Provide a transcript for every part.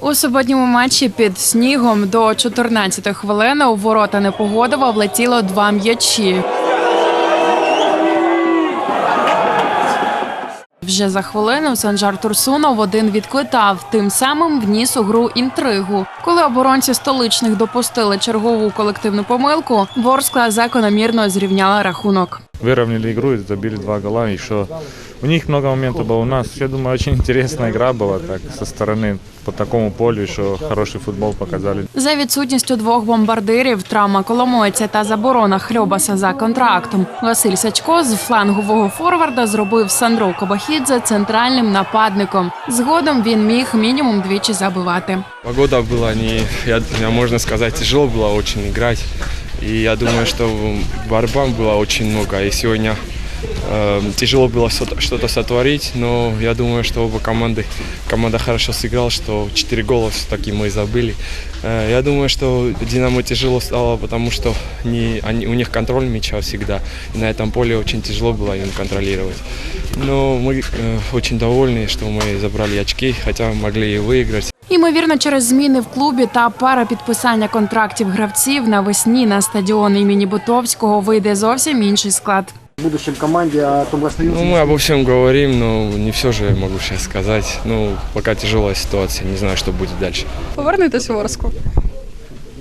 У суботньому матчі під снігом до 14-ї хвилини у ворота Непогодова влетіло два м'ячі. Вже за хвилину Санжар Турсунов один відквитав, тим самим вніс у гру інтригу. Коли оборонці столичних допустили чергову колективну помилку, Ворскла закономірно зрівняла рахунок. выровняли игру и забили два гола. Еще у них много моментов было. У нас, я думаю, очень интересная игра была так со стороны по такому полю, еще хороший футбол показали. За відсутністю двох бомбардирів, травма Коломойця та заборона Хльобаса за контрактом. Василь Сачко з флангового форварда зробив Сандро Кобахідзе центральним нападником. Згодом він міг мінімум двічі забивати. Погода была не, я, я, можно сказать, тяжело было очень играть. И я думаю, что борьба была очень много. И сегодня э, тяжело было что- что-то сотворить, но я думаю, что оба команды, команда хорошо сыграла, что 4 гола все-таки мы забыли. Э, я думаю, что Динамо тяжело стало, потому что не, они, у них контроль мяча всегда. И на этом поле очень тяжело было им контролировать. Но мы э, очень довольны, что мы забрали очки, хотя могли и выиграть. Ймовірно, через зміни в клубі та пара підписання контрактів гравців навесні на стадіон імені Бутовського вийде зовсім інший склад. в будущем команді то власне остается. Ну, мы обо всем говорим, но не все же я могу сейчас сказать. Ну, пока тяжелая ситуация, не знаю, что будет дальше. Повернетесь в Ворску?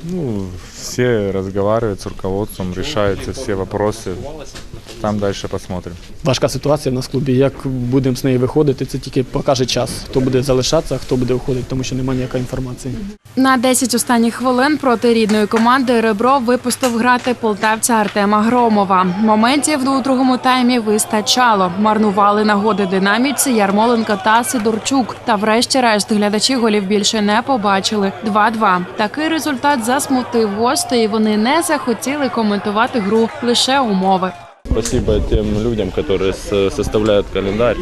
Ну, все разговаривают с руководством, решаются все вопросы. Там дальше посмотрим. важка ситуація в нас в клубі. Як будемо з неї виходити, це тільки покаже час. Хто буде залишатися, а хто буде виходити, тому що немає ніякої інформації. На 10 останніх хвилин проти рідної команди Ребров випустив грати полтавця Артема Громова. Моментів у другому таймі вистачало. Марнували нагоди динамівці Ярмоленко та Сидорчук. Та врешті-решт глядачі голів більше не побачили. 2-2. Такий результат засмутив гостей. і Вони не захотіли коментувати гру лише умови. Спасибо тем людям, которые с- составляют календарь.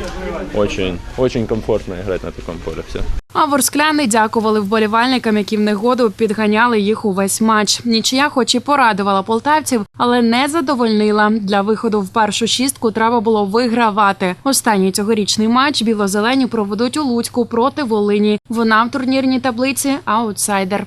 Очень, очень комфортно играть на таком поле. Все. А ворскляни дякували вболівальникам, які в негоду підганяли їх увесь матч. Нічия, хоч і порадувала полтавців, але не задовольнила. Для виходу в першу шістку треба було вигравати. Останній цьогорічний матч білозелені проведуть у Луцьку проти Волині. Вона в турнірній таблиці аутсайдер.